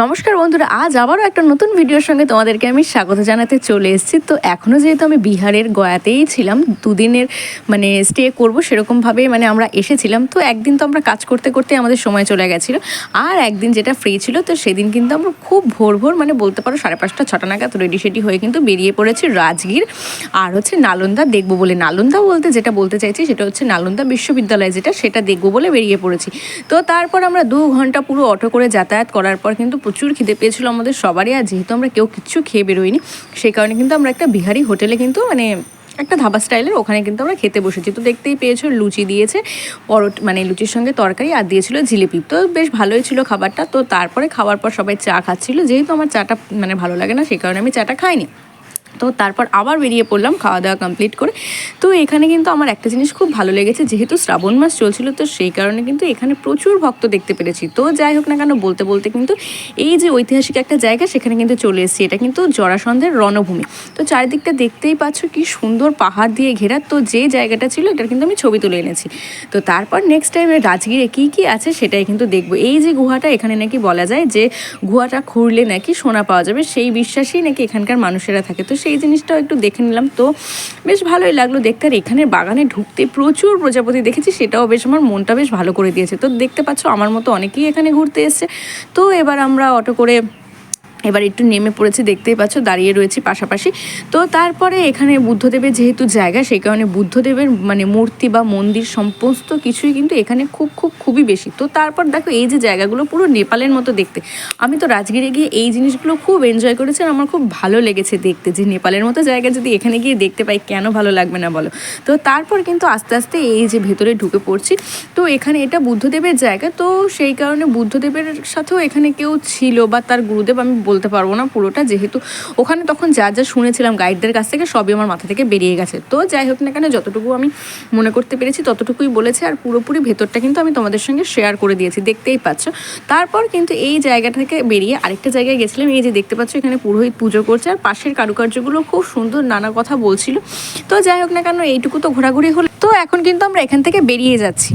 নমস্কার বন্ধুরা, আজ আবারও একটা নতুন ভিডিওর সঙ্গে তোমাদেরকে আমি স্বাগত জানাতে চলে এসেছি। তো এখনও যেহেতু আমি বিহারের গয়াতেই ছিলাম, দুদিনের মানে স্টে করব সেরকমভাবে মানে আমরা এসেছিলাম। তো একদিন তো আমরা কাজ করতে করতে আমাদের সময় চলে গেছিল। আর একদিন যেটা ফ্রি ছিল, তো সেদিন কিন্তু আমরা খুব ভোর ভোর মানে বলতে পারো সাড়ে পাঁচটা, ছটা নাগাদ রেডি সেডি হয়ে কিন্তু বেরিয়ে পড়েছি রাজগীর। আর হচ্ছে নালন্দা দেখব বলে, নালন্দা বলতে যেটা বলতে চাইছি সেটা হচ্ছে নালন্দা বিশ্ববিদ্যালয় যেটা, সেটা দেখব বলে বেরিয়ে পড়েছি। তো তারপর আমরা দু ঘণ্টা পুরো অটো করে যাতায়াত করার পর কিন্তু প্রচুর খিদে পেয়েছিল আমাদের সবারই, আর যেহেতু আমরা কেউ কিচ্ছু খেয়ে বেরোইনি, সেই কারণে কিন্তু আমরা একটা বিহারি হোটেলে কিন্তু মানে একটা ধাবা স্টাইলের ওখানে কিন্তু আমরা খেতে বসেছি। তো দেখতেই পেয়েছ, লুচি দিয়েছে, পরোট মানে লুচির সঙ্গে তরকারি আর দিয়েছিল জিলিপি। তো বেশ ভালোই ছিল খাবারটা। তো তারপরে খাওয়ার পর সবাই চা খাচ্ছিল। যেহেতু আমার চাটা মানে ভালো লাগে না, সেই কারণে আমি চাটা খাইনি। তো তারপর আবার বেরিয়ে পড়লাম খাওয়া দাওয়া কমপ্লিট করে। তো এখানে কিন্তু আমার একটা জিনিস খুব ভালো লেগেছে, যেহেতু শ্রাবণ মাস চলছিল, তো সেই কারণে কিন্তু এখানে প্রচুর ভক্ত দেখতে পেরেছি। তো যাই হোক না কেন, বলতে বলতে কিন্তু এই যে ঐতিহাসিক একটা জায়গা, সেখানে কিন্তু চলে এসেছি। এটা কিন্তু জরাসন্ধের রণভূমি। তো চারিদিকটা দেখতেই পাচ্ছ কি সুন্দর পাহাড় দিয়ে ঘেরা। তো যে জায়গাটা ছিল, এটার কিন্তু আমি ছবি তুলে এনেছি। তো তারপর নেক্সট টাইমে রাজগীরে কী কী আছে, সেটাই কিন্তু দেখব। এই যে গুহাটা, এখানে নাকি বলা যায় যে গুহাটা খুঁড়লে নাকি সোনা পাওয়া যাবে। সেই বিশ্বাসেই নাকি এখানকার মানুষেরা থাকে। তো সেই জিনিসটাও একটু দেখে নিলাম। তো বেশ ভালোই লাগল দেখতে। আর এখানে বাগানে ঢুকতে প্রচুর প্রজাপতি দেখেছি, সেটাও বেশ আমার মনটা বেশ ভালো করে দিয়েছে। তো দেখতে পাচ্ছ, আমার মতো অনেকেই এখানে ঘুরতে এসছে। তো এবার আমরা অটো করে এবার একটু নেমে পড়েছে, দেখতেই পাচ্ছ, দাঁড়িয়ে রয়েছে পাশাপাশি। তো তারপরে এখানে বুদ্ধদেবের যেহেতু জায়গা সেই কারণে বুদ্ধদেবের মানে মূর্তি বা মন্দির সমস্ত কিছুই কিন্তু এখানে খুব খুব, খুবই বেশি। তো তারপর দেখো, এই যে জায়গাগুলো পুরো নেপালের মতো দেখতে। আমি তো রাজগিরে গিয়ে এই জিনিসগুলো খুব এনজয় করেছি আমার খুব ভালো লেগেছে দেখতে। যে নেপালের মতো জায়গা যদি এখানে গিয়ে দেখতে পাই, কেন ভালো লাগবে না বলো? তো তারপর কিন্তু আস্তে আস্তে এই যে ভেতরে ঢুকে পড়ছি। তো এখানে এটা বুদ্ধদেবের জায়গা, তো সেই কারণে বুদ্ধদেবের সাথেও এখানে কেউ ছিল বা তার গুরুদেব, আমি বলতে পারব না পুরোটা, যেহেতু ওখানে তখন যা যা শুনেছিলাম গাইডদের কাছ থেকে সবই আমার মাথা থেকে বেরিয়ে গেছে। তো যাই হোক না কেন, যতটুকু আমি মনে করতে পেরেছি ততটুকুই বলেছে আর পুরোপুরি ভেতরটা কিন্তু আমি তোমাদের সঙ্গে শেয়ার করে দিয়েছি, দেখতেই পাচ্ছ। তারপর কিন্তু এই জায়গা থেকে বেরিয়ে আরেকটা জায়গায় গেছিলাম, এই যে দেখতে পাচ্ছ এখানে পুরোহিত পুজো করছে আর পাশের কারুকার্যগুলো খুব সুন্দর নানা কথা বলছিল। তো যাই হোক না কেন, এইটুকু তো ঘোরাঘুরি হলো। তো এখন কিন্তু আমরা এখান থেকে বেরিয়ে যাচ্ছি।